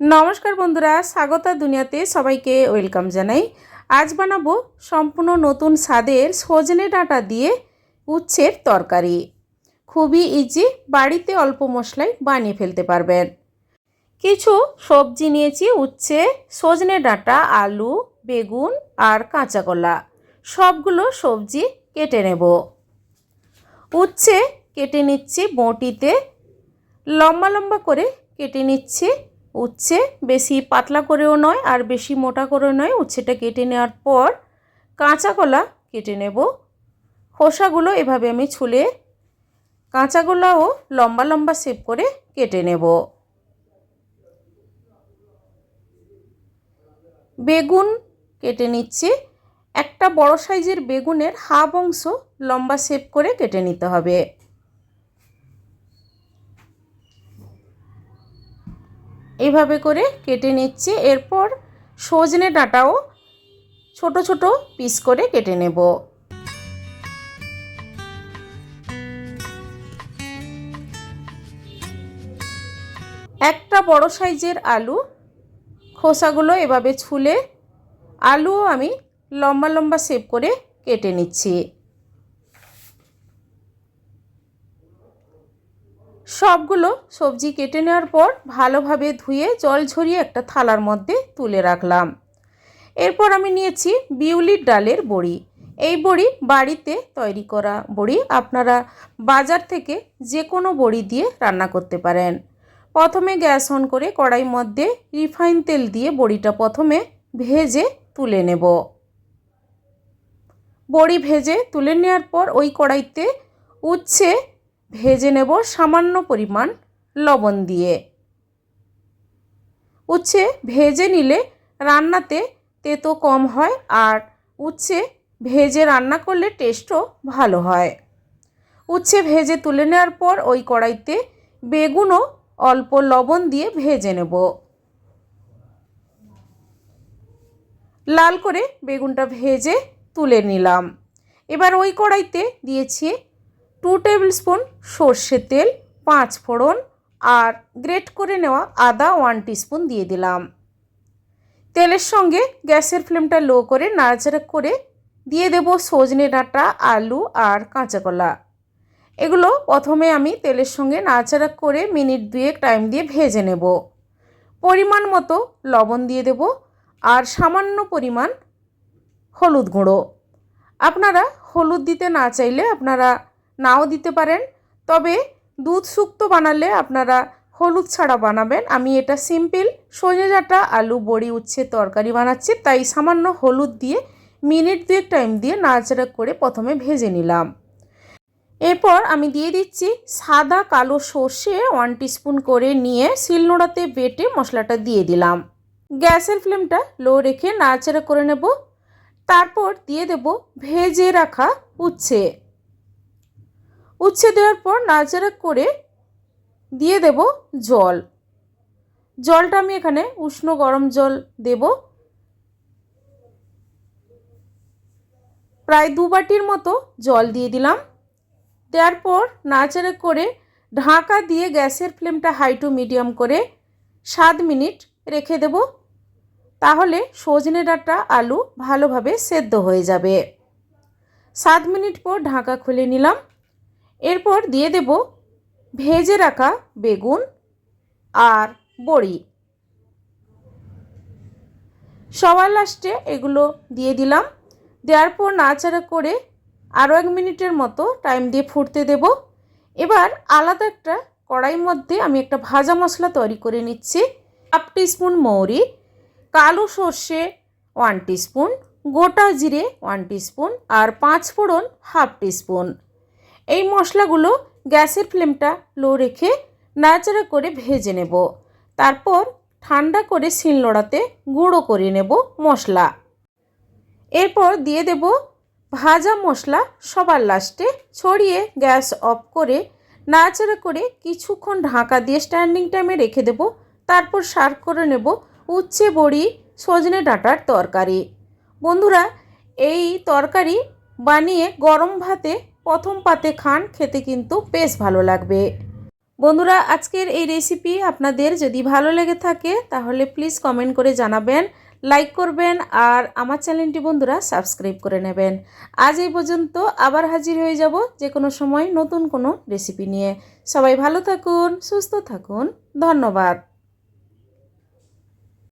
নমস্কার বন্ধুরা, স্বাগতা দুনিয়াতে সবাইকে ওয়েলকাম জানাই। আজ বানাবো সম্পূর্ণ নতুন স্বাদের সজনে ডাঁটা দিয়ে উচ্ছের তরকারি। খুবই ইজি বাড়িতে অল্প মশলায় বানিয়ে ফেলতে পারবেন। কিছু সবজি নিয়েছি, উচ্ছে, সজনে ডাঁটা, আলু, বেগুন আর কাঁচা কলা। সবগুলো সবজি কেটে নেব। উচ্ছে কেটে নিচ্ছি বঁটিতে, লম্বা লম্বা করে কেটে নিচ্ছি উচ্ছে বেশি পাতলা করেও নয় আর বেশি মোটা করেও নয়। উচ্ছেটা কেটে নেওয়ার পর কাঁচা কলা কেটে নেব। খোসাগুলো এভাবে আমি ছুলে কাঁচাগুলোও লম্বা লম্বা শেপ করে কেটে নেব। বেগুন কেটে নিচ্ছে। একটা বড় সাইজের বেগুনের হাফ অংশ লম্বা শেপ করে কেটে নিতে হবে। এইভাবে করে কেটে নিচ্ছি। এরপর সজনে ডাঁটাও ছোট ছোট পিস করে কেটে নেব। একটা বড় সাইজের আলু, খোসাগুলো এভাবে ছুলে আলুও আমি লম্বা লম্বা শেপ করে কেটে নিচ্ছি। সবগুলো সবজি কেটে নেওয়ার পর ভালোভাবে ধুয়ে জল ঝরিয়ে একটা থালার মধ্যে তুলে রাখলাম। এরপর আমি নিয়েছি বিউলির ডালের বড়ি। এই বড়ি বাড়িতে তৈরি করা বড়ি আপনারা বাজার থেকে যে কোনো বড়ি দিয়ে রান্না করতে পারেন। প্রথমে গ্যাস অন করে কড়াই মধ্যে রিফাইন তেল দিয়ে বড়িটা প্রথমে ভেজে তুলে নেব। বড়ি ভেজে তুলে নেওয়ার পর ওই কড়াইতে উচ্ছে ভেজে নেব সামান্য পরিমাণ লবণ দিয়ে। উচ্ছে ভেজে নিলে রান্নাতে তেতো কম হয় আর উচ্ছে ভেজে রান্না করলে টেস্টও ভালো হয়। উচ্ছে ভেজে তুলে নেওয়ার পর ওই কড়াইতে বেগুনও অল্প লবণ দিয়ে ভেজে নেব। লাল করে বেগুনটা ভেজে তুলে নিলাম। এবার ওই কড়াইতে দিয়েছি টু টেবিল স্পুন সর্ষের তেল, পাঁচ ফোড়ন আর গ্রেট করে নেওয়া আদা ওয়ান টিস্পুন দিয়ে দিলাম। তেলের সঙ্গে গ্যাসের ফ্লেমটা লো করে নাড়াচাড়া করে দিয়ে দেব সজনে ডাঁটা, আলু আর কাঁচা কলা। এগুলো প্রথমে আমি তেলের সঙ্গে নাড়াচাড়া করে মিনিট দুয়েক টাইম দিয়ে ভেজে নেব। পরিমাণ মতো লবণ দিয়ে দেব আর সামান্য পরিমাণ হলুদ গুঁড়ো। আপনারা হলুদ দিতে না চাইলে আপনারা নাও দিতে পারেন। তবে দুধ শুক্তো বানালে আপনারা হলুদ ছাড়া বানাবেন। আমি এটা সিম্পল সজনে ডাঁটা আলু, বড়ি, উচ্ছে তরকারি বানাচ্ছি। তাই সামান্য হলুদ দিয়ে মিনিট দুয়েক টাইম দিয়ে নাড়াচাড়া করে প্রথমে ভেজে নিলাম। এরপর আমি দিয়ে দিচ্ছি সাদা কালো সর্ষে ওয়ান টিস্পুন করে নিয়ে শিলনোড়াতে বেটে মশলাটা দিয়ে দিলাম। গ্যাসের ফ্লেমটা লো রেখে নাড়াচাড়া করে নেব। তারপর দিয়ে দেব ভেজে রাখা উচ্ছে। উচ্ছে দেওয়ার পর নাড়াচাড়া করে দিয়ে দেব জল। জলটা আমি এখানে উষ্ণ গরম জল দেব। প্রায় দু বাটির মতো জল দিয়ে দিলাম। দেওয়ার পর নাড়াচাড়া করে ঢাকা দিয়ে গ্যাসের ফ্লেমটা হাই টু মিডিয়াম করে সাত মিনিট রেখে দেব। তাহলে সজনে ডাঁটা আলু ভালোভাবে সেদ্ধ হয়ে যাবে। সাত মিনিট পর ঢাকা খুলে নিলাম। এরপর দিয়ে দেব ভেজে রাখা বেগুন আর বড়ি। সবার লাস্টে এগুলো দিয়ে দিলাম। দেওয়ার পর নাড়াচাড়া করে আরও এক মিনিটের মতো টাইম দিয়ে ফুটতে দেব। এবার আলাদা একটা কড়াইয়ের মধ্যে আমি একটা ভাজা মশলা তৈরি করে নিচ্ছি। হাফ টিস্পুন মৌরি, কালো সর্ষে ওয়ান টিস্পুন, গোটা জিরে ওয়ান টিস্পুন আর পাঁচ ফোড়ন হাফ টিস্পুন। এই মশলাগুলো গ্যাসের ফ্লেমটা লো রেখে নাড়াচাড়া করে ভেজে নেব। তারপর ঠান্ডা করে শিলনোড়াতে গুঁড়ো করে নেব মশলা। এরপর দিয়ে দেব ভাজা মশলা সবার লাস্টে ছড়িয়ে গ্যাস অফ করে নাড়াচাড়া করে কিছুক্ষণ ঢাকা দিয়ে স্ট্যান্ডিং টাইমে রেখে দেব। তারপর সার্ভ করে নেব উচ্ছে বড়ি সজনে ডাঁটার তরকারি। বন্ধুরা, এই তরকারি বানিয়ে গরম ভাতে প্রথম পাতে খান, খেতে কিন্তু বেশ ভালো লাগবে। বন্ধুরা, আজকের এই রেসিপি আপনাদের যদি ভালো লেগে থাকে, তাহলে প্লিজ কমেন্ট করে জানাবেন লাইক করবেন, আর আমার চ্যানেলটি বন্ধুরা সাবস্ক্রাইব করে নেবেন। আজ এই পর্যন্ত আবার হাজির হয়ে যাব যে কোনো সময় নতুন কোনো রেসিপি নিয়ে। সবাই ভালো থাকুন, সুস্থ থাকুন, ধন্যবাদ।